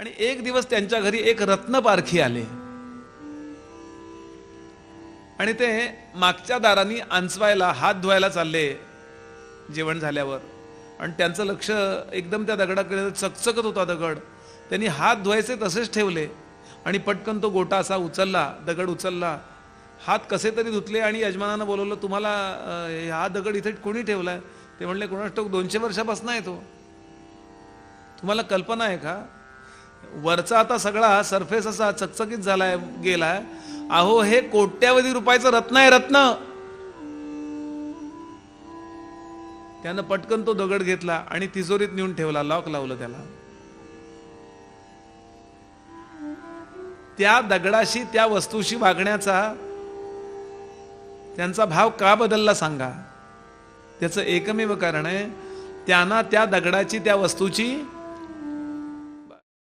आणि एक दिवस त्यांच्या घरी एक रत्न पारखी आले. आणि ते मागच्या दारांनी आंचवायला हात धुवायला चालले जेवण झाल्यावर. आणि त्यांचं लक्ष एकदम त्या दगडाकडे चकचकत होता दगड. त्यांनी हात धुवायचे तसेच ठेवले आणि पटकन तो गोटा असा उचलला दगड उचलला. हात कसे तरी धुतले आणि यजमानानं बोलवलं तुम्हाला हा दगड इथे कोणी ठेवलाय? ते म्हणले कोणास ठाऊक दोनशे वर्षापासून आहे तो. तुम्हाला कल्पना आहे का? वरचा आता सगळा सरफेस असा चकचकीत झालाय गेलाय. अहो हे कोट्यावधी रुपयाचं रत्न आहे रत्न. त्यानं पटकन तो दगड घेतला आणि तिजोरीत नेऊन ठेवला लॉक लावलं त्याला. त्या दगडाशी त्या वस्तूशी वागण्याचा त्यांचा भाव का बदलला सांगा? त्याचं एकमेव कारण आहे त्यांना त्या दगडाची त्या वस्तूची